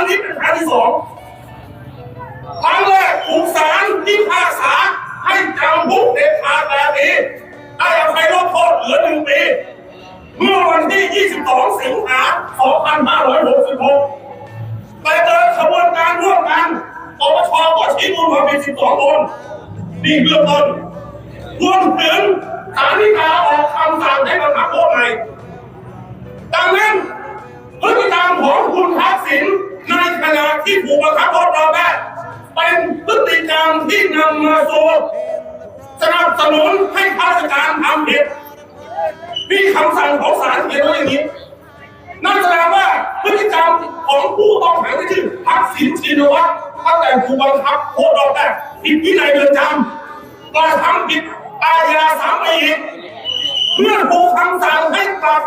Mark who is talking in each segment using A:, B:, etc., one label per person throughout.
A: งนี้เป็นครั้งที่สองครั้งแรกถูกศาลพิพากษาให้จำคุกเด็กขาดแปดปีให้อภัยลดโทษเหลือหนึ่งปี เมื่อวันที่ 22 สิงหาคม2566ไปเดินขบวนการร่วมกันปปชก็ชี้มูลมาเป็น 12 คน นี่เบื้องต้นรวมถึงศาลฎีกาออกคำสั่งให้บังคับโทษใหม่ดังนั้นพฤติกรรมของคุณทักษิณ ในขณะที่ถูกบังคับโทษรอบแรกเป็นพฤติกรรมที่นำมาสู่สนับสนุนให้ข้าราชการทำผิดนี่คำสั่งของศาลเขียนไว้อย่างนี้นั่นแสดงว่าพฤติกรรมของผู้ต้องขังที่ชื่อทักษิณชินวัตรตั้งแต่ถูกบังคับโทษรอบแรกผิดวินัยเรือนจำก็ทำผิดอาญาสามปีอีกเมื่อถูกคำสั่งให้กลับ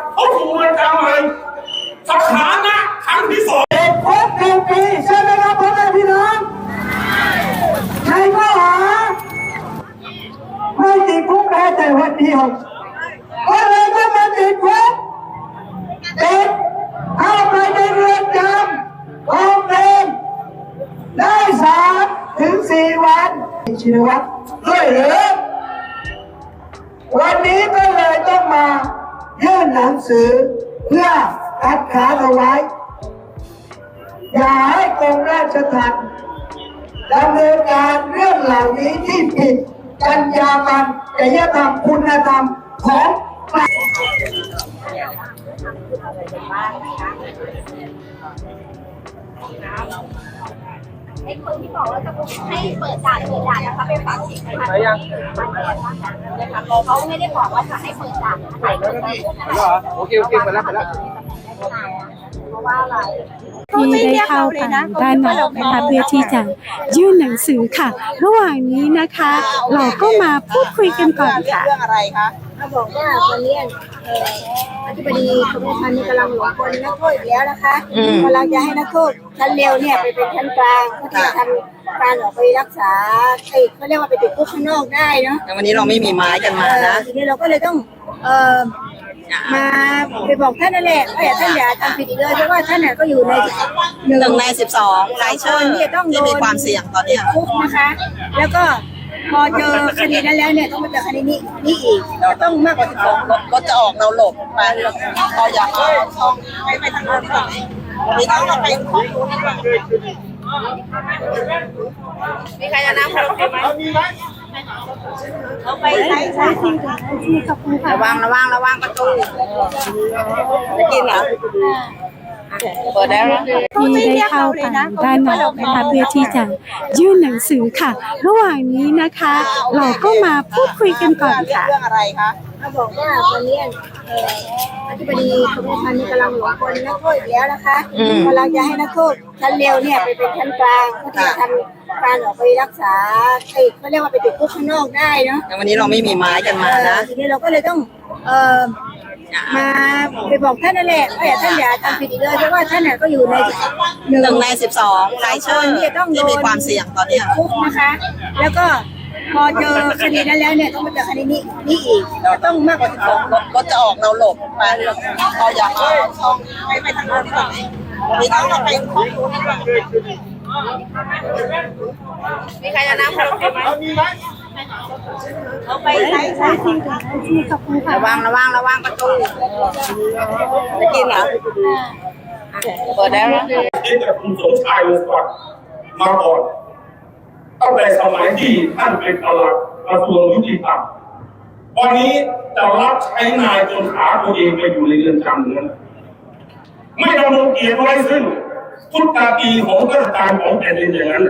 A: เดี
B: ยวก็เลยต้องมาติดคุกติดเข้าไปในเรือนจำโรงเรียนได้สามถึงสี่วันชินวัตรด้วยเหรือวันนี้ก็เลยต้องมายื่นหนังสือเพื่อคัดค้านเอาไว้ อย่าให้กรมราชทัณฑ์ดำเนินการเรื่องเหล่านี้ที่ผิด จรรยาบรรณจริยธรรมคุณธรรมของประชา
C: ไอ้คนที่บอกว่าจะให้เปิดด่านเปิดด่านนะคะไปฟังเสียงนะคะที่มันเนี่ยนะคะเขาไม่ได้บอกว่าจะให้เปิดด่านนะคะเปิดด่านนะคะ
D: โอเคโอเคไปแล้วไปแล้ว
C: เพราะว่าอะไร
E: ที่ได้เข้าทางด้านในนะคะเพื่อที่จะยื่นหนังสือค่ะ ระหว่างนี้นะคะ เราก็มาพูดคุยกันก่อนค่ะ
D: เรื่องอะไรคะ
C: เขาบอกว่าวันนี้เอ่ออธิบดีกรมราชทัณฑ์นี่กำลังหลงคนนักโทษอีกแล้วนะคะกำลังจะให้นักโทษชั้นเร็วเนี่ยไปเป็นชั้นกลางเพื่อที่จะทำการออกไปรักษาไอ้เขาเรียกว่าไปติดคุกข้างนอกได้เนาะ
D: แต่วันนี้เราไม่มีไม้กันมานะ
C: ทีนี้เราก็เลยต้องเอ่อ มาไปบอกท่านนั่นแหละว่าอย่าท่านอย่าทำผิดอีกเลยเพราะว่าท่านน่ะก็อยู่ใน
D: หนึ่งในสิบสองรายชื่อ
C: ที่จะต้องโด
D: ที่
C: น
D: มีความเสี่ยงตอนเนี้ย
C: คุกนะคะ แล้วก็พอเจอคดีนั้นแล้วเนี่ยต้องมาเจอคดีนี้นี่อีกจะต้องมากกว่าสิบสอง
D: รถรถจะออกเราหลบไปเราอยากเอาช่องไปไปทางโน้นดีกว่ามีน้องเราไปข้อมูลดีกว่ามีใครจะน้ำเราไหม เอาไปใช้ใช้ระวังระวังระวังประตูจะกินเหรอเปิดได้แล้ว
E: ที่ได้เข้าทางด้านในนะคะเพื่อที่จะยื่นหนังสือค่ะ ระหว่างนี้นะคะ เราก็มาพูดคุยกันก่อนค่ะ
D: เรื่องอะไรคะ
C: เขาบอกว่าวันนี้เอออธิบดีกรมราชทัณฑ์นี่กำลังหลงคนนักโทษอีกแล้วนะคะกำลังจะให้นักโทษชั้นเร็วเนี่ยไปเป็นชั้นกลางเพื่อที่จะทำ การออกไปรักษาไอ้เขาเรียกว่าไปติดคุกข้างนอกได้เนาะ
D: แต่วันนี้เราไม่มีไม้กันมานะ
C: ทีนี้เราก็เลยต้องเอ่อมาไปบอกท่านนั่นแหละว่าอย่าท่านอย่าทำผิดอีกเลยเพราะว่าท่านน่ะก็อยู่ใน
D: หนึ่งในสิบสองรายชื่อ
C: ที่จะต้องโด
D: ที่
C: น
D: มีความเสี่ยงตอนเนี้ย
C: คุกนะคะ แล้วก็พอเจอคดีนั้นแล้วเนี่ยต้องมาเจอคดีนี้นี่อีกจะต้องมากกว่าสิบสอง
D: รถรถจะออกเราหลบไปเราอยากเอาช่องไปไปทางโน้นดีกว่ามีน้องเราไปข้อ มูลดีกว่ามีใครจะน้ำเราไหมเอาไปใช้ใช้ระวังระวังระวังประตูจะกินเหรอเปิดได้แล้ว
A: ที่แต่คุณสมชายวงศ์ก่อนมาก่อนตั้งแต่สมัยที่ท่านเป็นปลัดกระทรวงยุติธรรมวันนี้จะรับใช้นายจนขาตัวเองไปอยู่ในเรือนจำนั้นไม่ดำรงเกียรติไว้ซึ่ง พุทธาตีของข้าราชการของแผ่นดินอย่างนั้น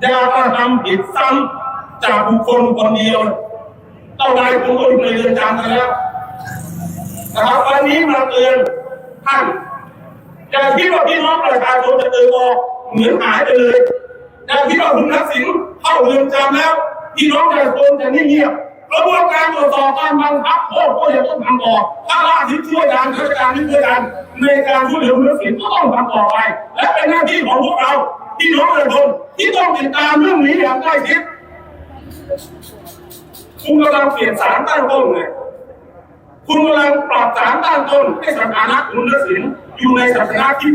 A: อย่ากระทำผิดซ้ำจากบุคคลคนเดียวเต้าใดผมก็อยู่ในเรือนจำแล้วนะครับวันนี้มาเตือนท่านอย่าคิดว่าพี่น้องประชาชนจะเดินออกเหมือนหายไปเลยอย่าคิดว่าคุณทักษิณเข้าเรือนจำแล้วพี่น้องประชาชนจะนิ่งเงียบ กระบวนการตรวจสอบการบังคับโทษก็ยังต้องทำต่อถ้าราชที่ช่วยกันราชการที่ช่วยกันในการช่วยเหลือคุณทักษิณก็ต้องทำต่อไป และเป็นหน้าที่ของพวกเราพี่น้องประชาชนที่ต้องติดตามเรื่องนี้อย่างใกล้ชิดคุณกำลังเปลี่ยนสารตั้งต้นไงคุณกำลังปรับสารตั้งต้นให้สถานะคุณทักษิณอยู่ในสถานะที่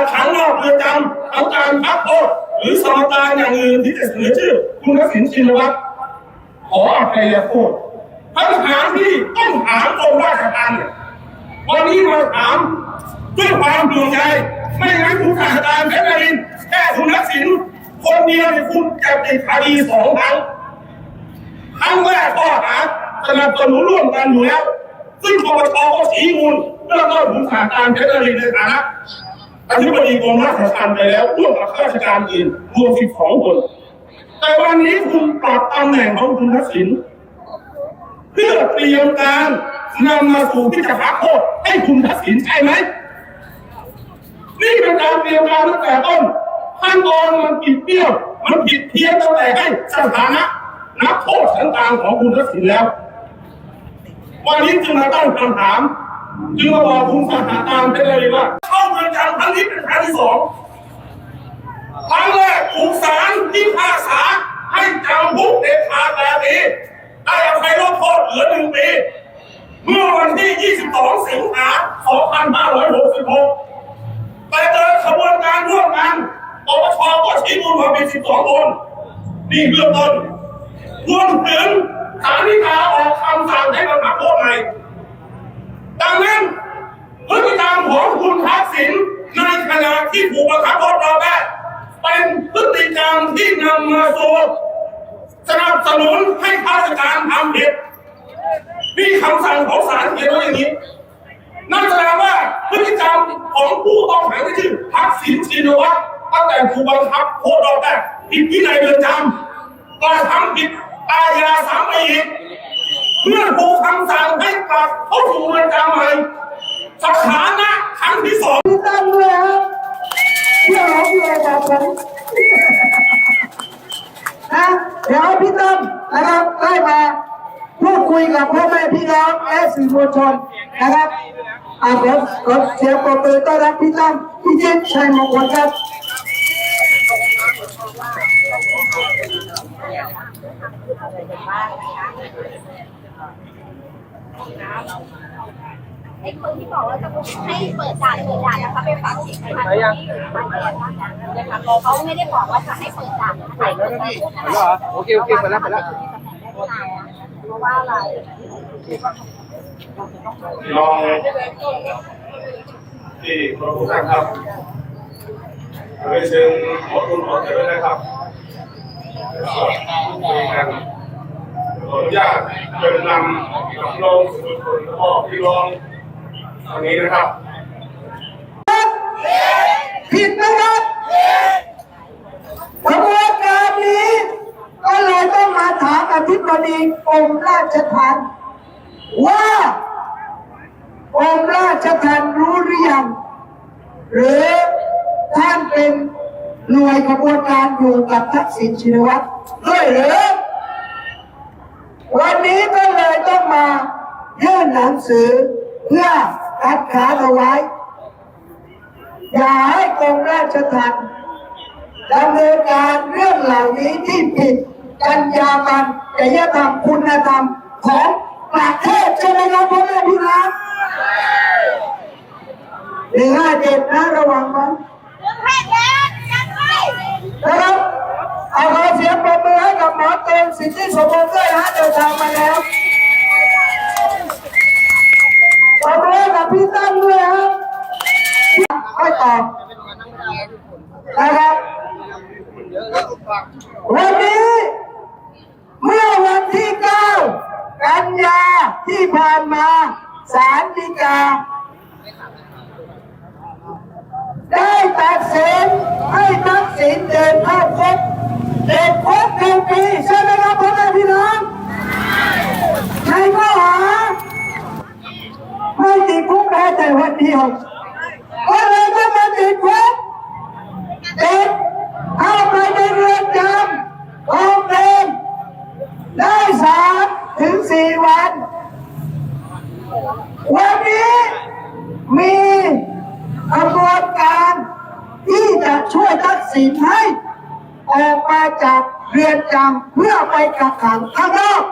A: กขังนอกเรือนจำเอาการพักโทษหรือสอบการอย่างอื่นที่จะเสนอชื่อคุณทักษิณชินวัตร ขออภัยโทษคำถามที่ต้องถามกรมราชทัณฑ์เนี่ยวันนี้มาถามด้วยความห่วงใยไม่งั้นคุณข้าราชการเพชรนรินแค่คุณทักษิณคนเดียวเนี่ยคุณจะติดคดีสองครั้งครั้งแรกข้อหาสนับสนุนร่วมกันอยู่แล้วซึ่งปปชก็ชี้มูลเรื่องต้นผู้ขาการเพชรนรินทร์ในฐานะอธิบดีกรมราชทัณฑ์ไปแล้วร่วมกับข้าราชการอื่นรวม12คน แต่วันนี้คุณปรับตำแหน่งของคุณทักษิณเพื่อเตรียมการนำมาสู่ที่จะพักโทษให้คุณทักษิณใช่ไหมนี่เป็นการเตรียมการตั้งแต่ต้นขั้นตอนมันผิดเปี้ยว มันผิดเพี้ยนตั้งแต่ให้สถานะนักโทษชั้นกลางของคุณทักษิณแล้ว วันนี้จึงมาตั้งคำถามจึงมาบอกคุณสถาการเป็นเลยว่าเข้าเมืองจำครั้งนี้เป็นครั้งที่สอง ครั้งแรกถูกศาลที่พากษาให้จำคุกเด็ดขาดแปดปีได้อภัยลดโทษเหลือหนึ่งปี เมื่อวันที่ 22 สิงหาคม2566ไปเจอขบวนการร่วมกันปปชก็ชี้มูลมาเป็น 12 คน นี่เบื้องต้นรวมถึงสารนิกาออกคำสั่งให้มาพักโทษใหม่ดังนั้นพฤติกรรมของคุณทักษิณในขณะที่ถูกบังคับโทษเราได้ เป็นพฤติกรรมที่นำมาสู่สนับสนุนให้ข้าราชการทำผิดนี่คำสั่งของศาลเขียนไว้อย่างนี้นั่นแสดงว่าพฤติกรรมของผู้ต้องขังที่ชื่อทักษิณชินวัตรตั้งแต่ถูกบังคับโทษเราได้ผิดวินัยเรือนจำก็ทำผิดอาญาสามปีอีกเมื่อถูกคำสั่งให้กลับเข้าสู่เรือนจำใหม่สถานะครั้งที่สอง
B: ตั้มด้ว ผมนะเดี๋ยวพี่ตั้มนะครับได้มาพูดคุยกับพ่อแม่พี่น้องและสื่อมวลชนนะครับอ่าขอขอเสียงปรบมือต้อนรับพี่ตั้มพี่เจษชัยมงคลครับ
D: ไอ้คนที่บอกว่าจะให้เปิดด่านเปิดด่านนะคะไปฟังเสียงประธานที่มันเรียนนะคะเขาไม่ได้บอกว่าจะให้เปิดด่านนะคะเปิดด่าน
F: โอเคโอเคไปแล้วไปแล้ว
D: เพราะว่าอะไร
A: ลองที่พระพุทธครับโดยเชิงขอบคุณขอเจริญนะครับแล้วก็คุยกันขออนุญาตเป็นนำกับน้องสุภนแล้วก็พี่น้อง ตอนนี้นะครับ
B: ผิดนะครับกระบวนการนี้ ก็เลยต้องมาถามอธิบดีกรมราชทัณฑ์ว่ากรมราชทัณฑ์รู้หรือยัง หรือท่านเป็นหน่วยกระบวนการอยู่กับทักษิณชินวัตรด้วยหรือวันนี้ก็เลยต้องมายื่นหนังสือเพื่อ คัดค้าเอาไว้ อย่าให้กรมราชทัณฑ์ดำเนินการเรื่องเหล่านี้ที่ผิดจรรยาบรรณจริยธรรมคุณธรรมของประเทศใช่ไหมครับพ่อแม่พี่น้องหนึ่งห้าเจ็ดนะระวังมันนะครับเอาขอเสียงปรบมือให้กับหมอเต็มสิทธิสมบูรณ์ด้วยนะเดินทางมาแล้ว วันนี้ เมื่อวันที่9กันยาที่ผ่านมาศาลฎีกา ได้ตัดสินให้ทักษิณเดินเข้าคุกเด็กคุกหนึ่งปีใช่ไหมครับพ่อแม่พี่น้องในข้อหาไม่ติดคุกแม้แต่วันเดียวก็เลยต้องมาติดคุกเด็กเข้าไปในเรือนจำของเดิมได้สามถึงสี่วัน วั นี้มีกระบวนการที่จะช่วยทักษิณให้ออกมาจากเรือนจำเพื่อไปกักขังข้างนอก